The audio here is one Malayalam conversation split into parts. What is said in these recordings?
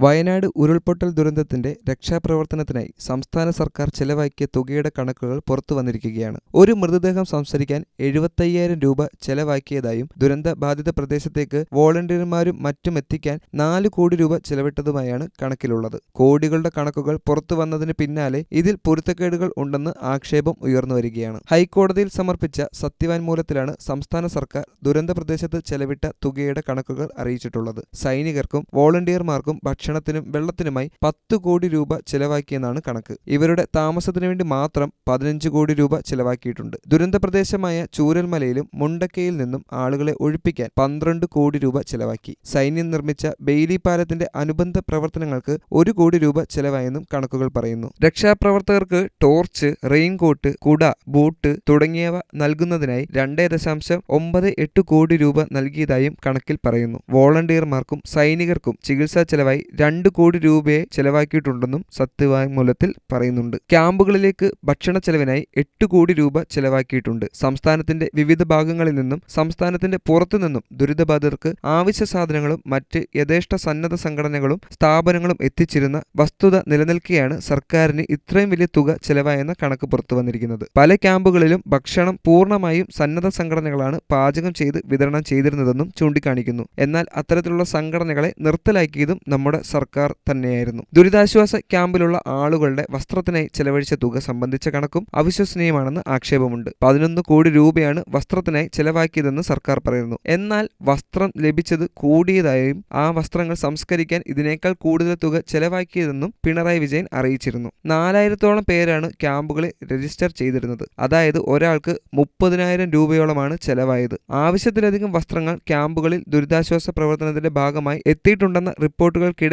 വയനാട് ഉരുൾപൊട്ടൽ ദുരന്തത്തിന്റെ രക്ഷാപ്രവർത്തനത്തിനായി സംസ്ഥാന സർക്കാർ ചെലവാക്കിയ തുകയുടെ കണക്കുകൾ പുറത്തു വന്നിരിക്കുകയാണ്. ഒരു മൃതദേഹം സംസ്കരിക്കാൻ എഴുപത്തയ്യായിരം രൂപ ചെലവാക്കിയതായും ദുരന്ത ബാധിത പ്രദേശത്തേക്ക് വോളണ്ടിയർമാരും മറ്റും എത്തിക്കാൻ നാല് കോടി രൂപ ചെലവിട്ടതുമായാണ് കണക്കിലുള്ളത്. കോടികളുടെ കണക്കുകൾ പുറത്തു വന്നതിന് പിന്നാലെ ഇതിൽ പൊരുത്തക്കേടുകൾ ഉണ്ടെന്ന് ആക്ഷേപം ഉയർന്നു വരികയാണ്. ഹൈക്കോടതിയിൽ സമർപ്പിച്ച സത്യവാൻമൂലത്തിലാണ് സംസ്ഥാന സർക്കാർ ദുരന്ത പ്രദേശത്ത് ചെലവിട്ട തുകയുടെ കണക്കുകൾ അറിയിച്ചിട്ടുള്ളത്. സൈനികർക്കും വോളണ്ടിയർമാർക്കും ഭക്ഷണത്തിനും വെള്ളത്തിനുമായി പത്ത് കോടി രൂപ ചെലവാക്കിയെന്നാണ് കണക്ക്. ഇവരുടെ താമസത്തിനു വേണ്ടി മാത്രം പതിനഞ്ച് കോടി രൂപ ചെലവാക്കിയിട്ടുണ്ട്. ദുരന്ത പ്രദേശമായ ചൂരൽമലയിലും മുണ്ടക്കയിൽ നിന്നും ആളുകളെ ഒഴിപ്പിക്കാൻ പന്ത്രണ്ട് കോടി രൂപ ചെലവാക്കി. സൈന്യം നിർമ്മിച്ച ബെയിലി പാലത്തിന്റെ അനുബന്ധ പ്രവർത്തനങ്ങൾക്ക് ഒരു കോടി രൂപ ചെലവായെന്നും കണക്കുകൾ പറയുന്നു. രക്ഷാപ്രവർത്തകർക്ക് ടോർച്ച് റെയിൻകോട്ട് കുട ബൂട്ട് തുടങ്ങിയവ നൽകുന്നതിനായി രണ്ടേ ദശാംശം ഒമ്പത് എട്ട് കോടി രൂപ നൽകിയതായും കണക്കിൽ പറയുന്നു. വോളണ്ടിയർമാർക്കും സൈനികർക്കും ചികിത്സാ ചെലവായി രണ്ട് കോടി രൂപയെ ചെലവാക്കിയിട്ടുണ്ടെന്നും സത്യവാങ്മൂലത്തിൽ പറയുന്നുണ്ട്. ക്യാമ്പുകളിലേക്ക് ഭക്ഷണ ചെലവിനായി എട്ട് കോടി രൂപ ചെലവാക്കിയിട്ടുണ്ട്. സംസ്ഥാനത്തിന്റെ വിവിധ ഭാഗങ്ങളിൽ നിന്നും സംസ്ഥാനത്തിന്റെ പുറത്തു നിന്നും ദുരിതബാധിതർക്ക് ആവശ്യ സാധനങ്ങളും മറ്റ് യഥേഷ്ട സന്നദ്ധ സംഘടനകളും സ്ഥാപനങ്ങളും എത്തിച്ചിരുന്ന വസ്തുത നിലനിൽക്കെയാണ് സർക്കാരിന് ഇത്രയും വലിയ തുക ചെലവായെന്ന കണക്ക് പുറത്തു വന്നിരിക്കുന്നത്. പല ക്യാമ്പുകളിലും ഭക്ഷണം പൂർണമായും സന്നദ്ധ സംഘടനകളാണ് പാചകം ചെയ്ത് വിതരണം ചെയ്തിരുന്നതെന്നും ചൂണ്ടിക്കാണിക്കുന്നു. എന്നാൽ അത്തരത്തിലുള്ള സംഘടനകളെ നിർത്തലാക്കിയതും നമ്മുടെ സർക്കാർ തന്നെയായിരുന്നു. ദുരിതാശ്വാസ ക്യാമ്പിലുള്ള ആളുകളുടെ വസ്ത്രത്തിനായി ചെലവഴിച്ച തുക സംബന്ധിച്ച കണക്കും അവിശ്വസനീയമാണെന്ന് ആക്ഷേപമുണ്ട്. പതിനൊന്ന് കോടി രൂപയാണ് വസ്ത്രത്തിനായി ചെലവാക്കിയതെന്ന് സർക്കാർ പറയുന്നു. എന്നാൽ വസ്ത്രം ലഭിച്ചത് കൂടിയതായും ആ വസ്ത്രങ്ങൾ സംസ്കരിക്കാൻ ഇതിനേക്കാൾ കൂടുതൽ തുക ചെലവാക്കിയതെന്നും പിണറായി വിജയൻ അറിയിച്ചിരുന്നു. നാലായിരത്തോളം പേരാണ് ക്യാമ്പുകളിൽ രജിസ്റ്റർ ചെയ്തിരുന്നത്. അതായത് ഒരാൾക്ക് മുപ്പതിനായിരം രൂപയോളമാണ് ചെലവായത്. ആവശ്യത്തിലധികം വസ്ത്രങ്ങൾ ക്യാമ്പുകളിൽ ദുരിതാശ്വാസ പ്രവർത്തനത്തിന്റെ ഭാഗമായി എത്തിയിട്ടുണ്ടെന്ന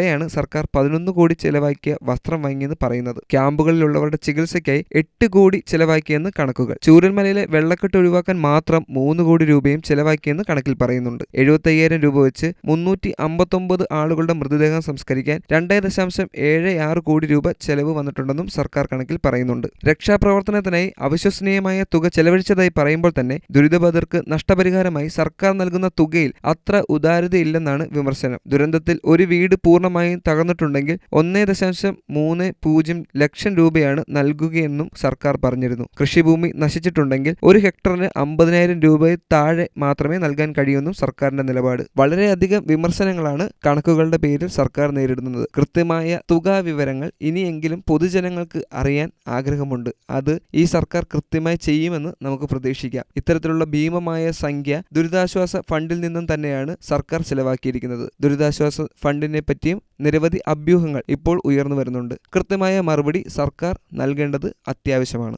റിപ്പോർട്ടുകൾക്കിടെയാണ് സർക്കാർ പതിനൊന്ന് കോടി ചെലവാക്കിയ വസ്ത്രം വാങ്ങിയെന്ന് പറയുന്നത്. ക്യാമ്പുകളിലുള്ളവരുടെ ചികിത്സയ്ക്കായി എട്ട് കോടി ചെലവാക്കിയെന്ന് കണക്കുകൾ. ചൂരൽമലയിലെ വെള്ളക്കെട്ട് ഒഴിവാക്കാൻ മാത്രം മൂന്ന് കോടി രൂപയും ചെലവാക്കിയെന്ന് കണക്കിൽ പറയുന്നുണ്ട്. എഴുപത്തയ്യായിരം രൂപ വെച്ച് മുന്നൂറ്റി അമ്പത്തൊമ്പത് ആളുകളുടെ മൃതദേഹം സംസ്കരിക്കാൻ രണ്ടേ ദശാംശം ഏഴ് ആറ് കോടി രൂപ ചെലവ് വന്നിട്ടുണ്ടെന്നും സർക്കാർ കണക്കിൽ പറയുന്നുണ്ട്. രക്ഷാപ്രവർത്തനത്തിനായി അവിശ്വസനീയമായ തുക ചെലവഴിച്ചതായി പറയുമ്പോൾ തന്നെ ദുരിതബാധർക്ക് നഷ്ടപരിഹാരമായി സർക്കാർ നൽകുന്ന തുകയിൽ അത്ര ഉദാരതയില്ലെന്നാണ് വിമർശനം. ദുരന്തത്തിൽ ഒരു വീട് പൂർണമായും തകർന്നിട്ടുണ്ടെങ്കിൽ ഒന്നേ ദശാംശം മൂന്ന് പൂജ്യം ലക്ഷം രൂപയാണ് നൽകുകയെന്നും സർക്കാർ പറഞ്ഞിരുന്നു. കൃഷിഭൂമി നശിച്ചിട്ടുണ്ടെങ്കിൽ ഒരു ഹെക്ടറിന് അമ്പതിനായിരം രൂപയിൽ താഴെ മാത്രമേ നൽകാൻ കഴിയൂന്നും സർക്കാരിന്റെ നിലപാട്. വളരെയധികം വിമർശനങ്ങളാണ് കണക്കുകളുടെ പേരിൽ സർക്കാർ നേരിടുന്നത്. കൃത്യമായ തുക വിവരങ്ങൾ ഇനിയെങ്കിലും പൊതുജനങ്ങൾക്ക് അറിയാൻ ആഗ്രഹമുണ്ട്. അത് ഈ സർക്കാർ കൃത്യമായി ചെയ്യുമെന്ന് നമുക്ക് പ്രതീക്ഷിക്കാം. ഇത്തരത്തിലുള്ള ഭീമമായ സംഖ്യ ദുരിതാശ്വാസ ഫണ്ടിൽ നിന്നും തന്നെയാണ് സർക്കാർ ചിലവാക്കിയിരിക്കുന്നത്. ദുരിതാശ്വാസ ഫണ്ടിനെ പറ്റിയും നിരവധി അഭ്യൂഹങ്ങൾ ഇപ്പോൾ ഉയർന്നു വരുന്നുണ്ട്. കൃത്യമായ മറുപടി സർക്കാർ നൽകേണ്ടത് അത്യാവശ്യമാണ്.